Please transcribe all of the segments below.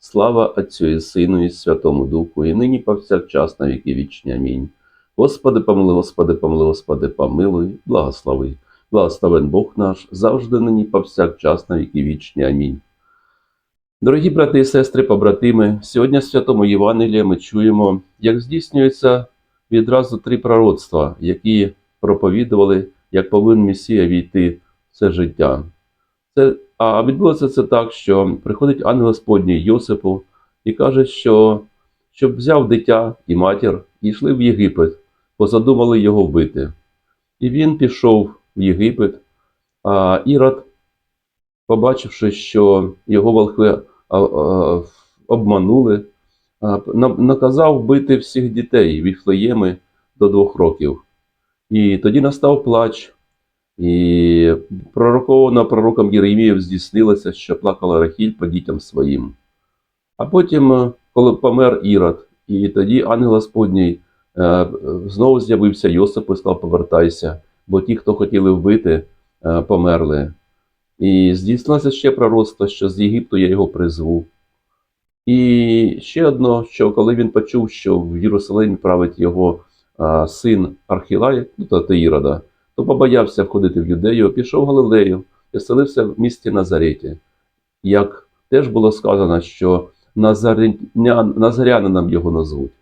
Слава Отцю і Сину, і Святому Духу, і нині повсякчас на віки вічні. Амінь. Господи, помилуй, Господи, помилуй, Господи, помилуй, благослови. Благословен Бог наш, завжди нині повсякчас на віки вічні. Амінь. Дорогі брати і сестри, побратими, сьогодні в Святому Євангелії ми чуємо, як здійснюються відразу три пророцтва, які проповідували, як повинен Месія війти в це життя. Це, а відбулося це так, що приходить ангел Господній Йосипу і каже, що щоб взяв дитя і матір і йшли в Єгипет, бо задумали його вбити. І він пішов в Єгипет, а Ірод, побачивши, що його волхви обманули, наказав вбити всіх дітей Віфлеєми до двох років. І тоді настав плач, і пророковано пророком Єремієм здійснилося, що плакала Рахіль по дітям своїм. А потім, е, коли помер Ірод, і тоді ангел Господній е, знову з'явився Йосип і сказав, повертайся, бо ті, хто хотіли вбити, е, померли. І здійснилося ще пророцтво, що з Єгипту я його призву. І ще одно, що коли він почув, що в Єрусалимі править його син Архілай, ну то Ірода, то побоявся входити в Юдею, пішов Галилею і селився в місті Назареті. Як теж було сказано, що Назарянином його назвуть.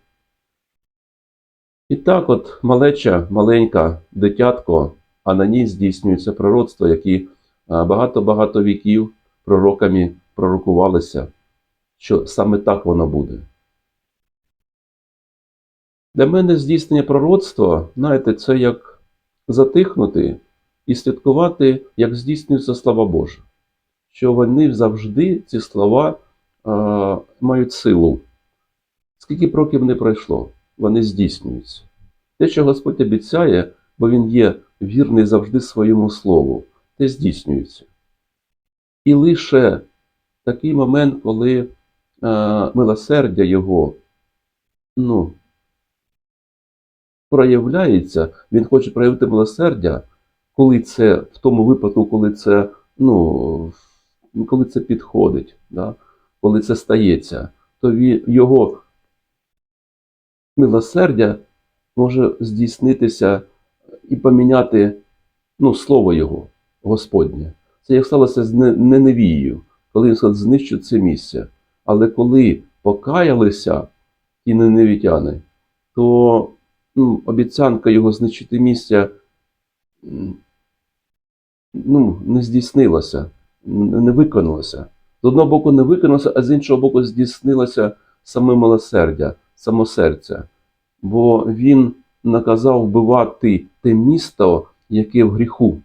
І так от малеча, маленька, дитятко, а на ній здійснюються пророцтва, які багато-багато віків пророками пророкувалися, що саме так воно буде. Для мене здійснення пророцтва, знаєте, це як затихнути і слідкувати, як здійснюється слава Божа. Що вони завжди, ці слова, а, мають силу. Скільки б років не пройшло, вони здійснюються. Те, що Господь обіцяє, бо Він є вірний завжди своєму слову, те здійснюється. І лише такий момент, коли е, милосердя Його ну, проявляється, він хоче проявити милосердя, коли це в тому випадку, коли це, ну, коли це підходить, да? коли це стається, то його милосердя може здійснитися і поміняти ну, слово Його, Господнє. Це як сталося з Неневією, коли він сказав, знищу це місце. Але коли покаялися ті неневітяни, то ну, обіцянка його знищити місця ну, не здійснилася, не виконалася. З одного боку не виконалося, а з іншого боку здійснилося саме милосердя, само серце. Бо він наказав вбивати те місто, яке в гріху.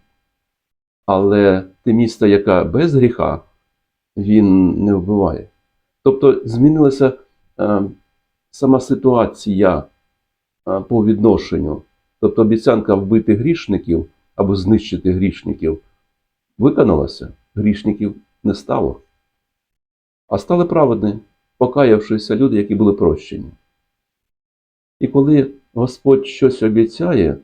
Але те місто, яке без гріха, він не вбиває. Тобто змінилася е, сама ситуація по відношенню. Тобто обіцянка вбити грішників або знищити грішників виконалася, грішників не стало. А стали праведні, покаявшися люди, які були прощені. І коли Господь щось обіцяє,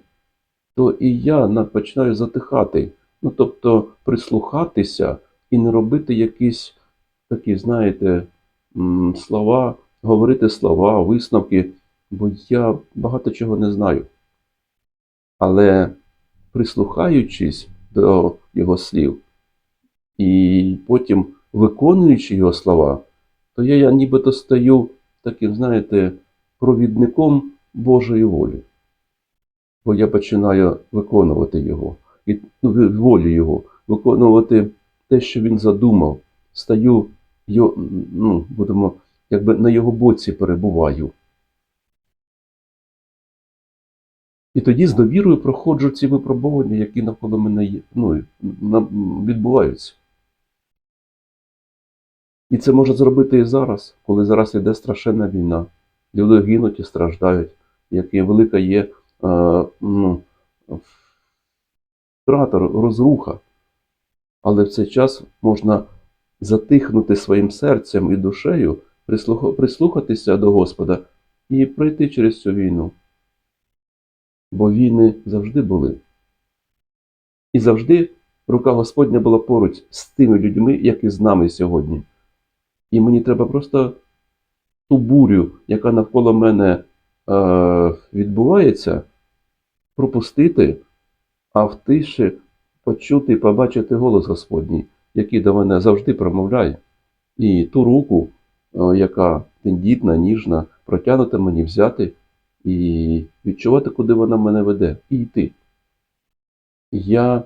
то і я починаю затихати, ну тобто прислухатися і не робити якісь такі, знаєте, слова, говорити слова, висновки, бо я багато чого не знаю. Але прислухаючись до його слів і потім виконуючи його слова, то я, я нібито стаю таким, знаєте, провідником Божої волі. Бо я починаю виконувати його, і ну, волю його, виконувати те, що він задумав, стаю, йо, ну, будемо, якби на його боці перебуваю. І тоді з довірою проходжу ці випробування, які навколо мене є, ну, відбуваються. І це може зробити і зараз, коли зараз йде страшенна війна. Люди гинуть і страждають, яка велика є е, ну, втрата, розруха. Але в цей час можна затихнути своїм серцем і душею, прислухатися до Господа і пройти через цю війну. Бо війни завжди були. І завжди рука Господня була поруч з тими людьми, як і з нами сьогодні. І мені треба просто ту бурю, яка навколо мене е, відбувається, пропустити, а в тиші почути і побачити голос Господній, який до мене завжди промовляє. І ту руку, е, яка тендітна, ніжна, протягнути мені взяти і відчувати, куди вона мене веде, і йти. Я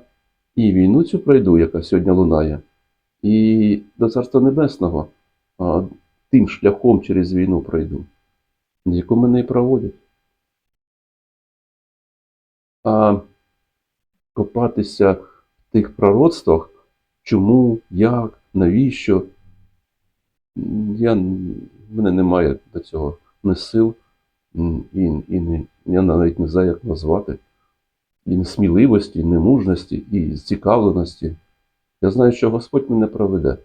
і війну цю пройду, яка сьогодні лунає, і до Царства Небесного а, тим шляхом через війну пройду, яку мене і проводять. А копатися в тих пророцтвах, чому, як, навіщо, я, в мене немає до цього ні сил, і, і не, я навіть не знаю, як назвати, і не сміливості, і не мужності, і зцікавленості. Я знаю, що Господь мене проведе.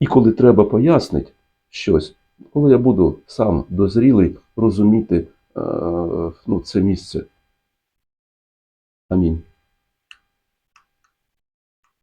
І коли треба пояснити щось, коли я буду сам дозрілий розуміти е, ну, це місце. Амінь.